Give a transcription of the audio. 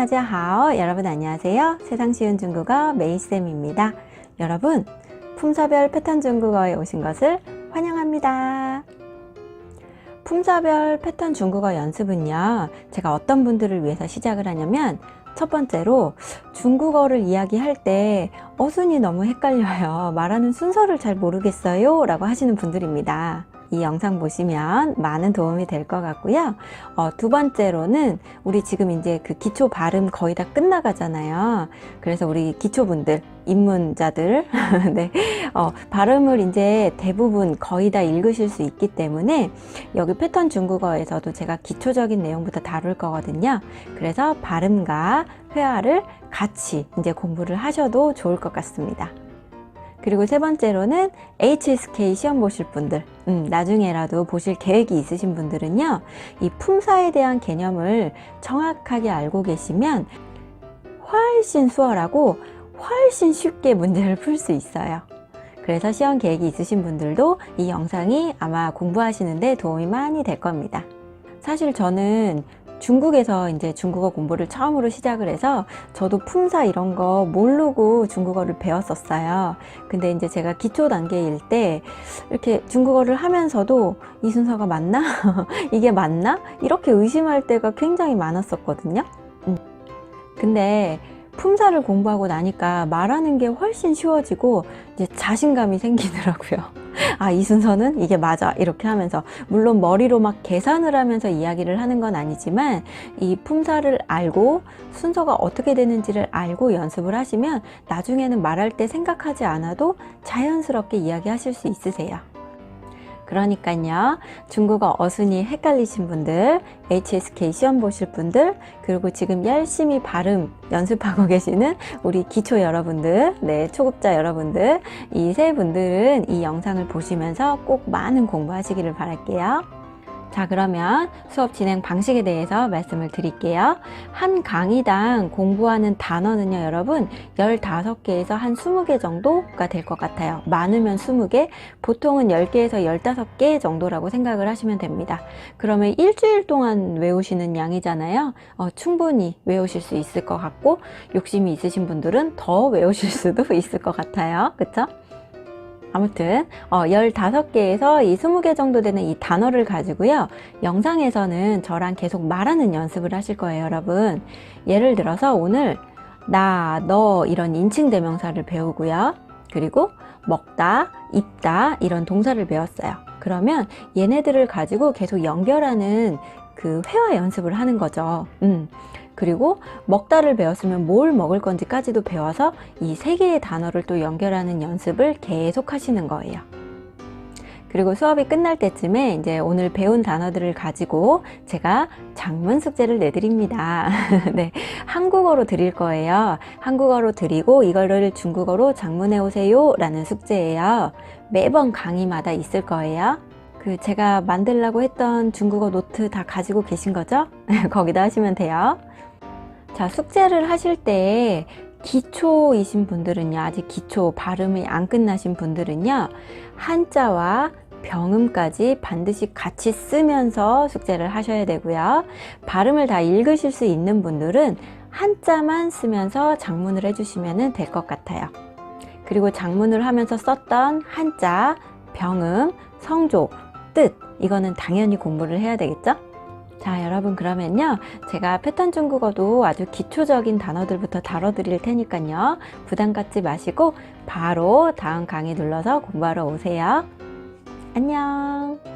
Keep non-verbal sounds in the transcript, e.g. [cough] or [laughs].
다자하오 여러분 안녕하세요. 세상 쉬운 중국어 메이쌤입니다. 여러분 품사별 패턴 중국어에 오신 것을 환영합니다. 품사별 패턴 중국어 연습은요. 제가 어떤 분들을 위해서 시작을 하냐면 첫 번째로 중국어를 이야기할 때 어순이 너무 헷갈려요. 말하는 순서를 잘 모르겠어요. 라고 하시는 분들입니다. 이 영상 보시면 많은 도움이 될 것 같고요. 어, 두 번째로는 우리 지금 이제 그 기초 발음 거의 다 끝나가잖아요. 그래서 우리 기초분들, 입문자들, [laughs] 네, 어, 발음을 이제 대부분 거의 다 읽으실 수 있기 때문에 여기 패턴 중국어에서도 제가 기초적인 내용부터 다룰 거거든요. 그래서 발음과 회화를 같이 이제 공부를 하셔도 좋을 것 같습니다. 그리고 세 번째로는 HSK 시험 보실 분들, 음, 나중에라도 보실 계획이 있으신 분들은요, 이 품사에 대한 개념을 정확하게 알고 계시면 훨씬 수월하고 훨씬 쉽게 문제를 풀 수 있어요. 그래서 시험 계획이 있으신 분들도 이 영상이 아마 공부하시는데 도움이 많이 될 겁니다. 사실 저는 중국에서 이제 중국어 공부를 처음으로 시작을 해서 저도 품사 이런 거 모르고 중국어를 배웠었어요. 근데 이제 제가 기초 단계일 때 이렇게 중국어를 하면서도 이 순서가 맞나? [laughs] 이게 맞나? 이렇게 의심할 때가 굉장히 많았었거든요. 음. 근데 품사를 공부하고 나니까 말하는 게 훨씬 쉬워지고 이제 자신감이 생기더라고요. 아, 이 순서는 이게 맞아. 이렇게 하면서. 물론 머리로 막 계산을 하면서 이야기를 하는 건 아니지만 이 품사를 알고 순서가 어떻게 되는지를 알고 연습을 하시면 나중에는 말할 때 생각하지 않아도 자연스럽게 이야기하실 수 있으세요. 그러니까요. 중국어 어순이 헷갈리신 분들, HSK 시험 보실 분들, 그리고 지금 열심히 발음 연습하고 [laughs] 계시는 우리 기초 여러분들, 네, 초급자 여러분들, 이 세 분들은 이 영상을 보시면서 꼭 많은 공부하시기를 바랄게요. 자, 그러면 수업 진행 방식에 대해서 말씀을 드릴게요. 한 강의당 공부하는 단어는요, 여러분, 15개에서 한 20개 정도가 될 것 같아요. 많으면 20개, 보통은 10개에서 15개 정도라고 생각을 하시면 됩니다. 그러면 일주일 동안 외우시는 양이잖아요. 어, 충분히 외우실 수 있을 것 같고, 욕심이 있으신 분들은 더 외우실 수도 [laughs] 있을 것 같아요. 그쵸? 아무튼 어, 15개에서 이 20개 정도 되는 이 단어를 가지고요. 영상에서는 저랑 계속 말하는 연습을 하실 거예요, 여러분. 예를 들어서 오늘 나, 너 이런 인칭 대명사를 배우고요. 그리고 먹다, 입다 이런 동사를 배웠어요. 그러면 얘네들을 가지고 계속 연결하는 그 회화 연습을 하는 거죠. 음. 그리고 먹다를 배웠으면 뭘 먹을 건지까지도 배워서 이 세 개의 단어를 또 연결하는 연습을 계속 하시는 거예요. 그리고 수업이 끝날 때쯤에 이제 오늘 배운 단어들을 가지고 제가 장문 숙제를 내드립니다. [laughs] 네. 한국어로 드릴 거예요. 한국어로 드리고 이거를 중국어로 장문해 오세요 라는 숙제예요. 매번 강의마다 있을 거예요. 그 제가 만들라고 했던 중국어 노트 다 가지고 계신 거죠? [laughs] 거기다 하시면 돼요. 자, 숙제를 하실 때 기초이신 분들은요, 아직 기초 발음이 안 끝나신 분들은요, 한자와 병음까지 반드시 같이 쓰면서 숙제를 하셔야 되고요. 발음을 다 읽으실 수 있는 분들은 한자만 쓰면서 장문을 해주시면 될 것 같아요. 그리고 장문을 하면서 썼던 한자, 병음, 성조, 뜻, 이거는 당연히 공부를 해야 되겠죠? 자, 여러분 그러면요. 제가 패턴 중국어도 아주 기초적인 단어들부터 다뤄드릴 테니까요. 부담 갖지 마시고 바로 다음 강의 눌러서 공부하러 오세요. 안녕.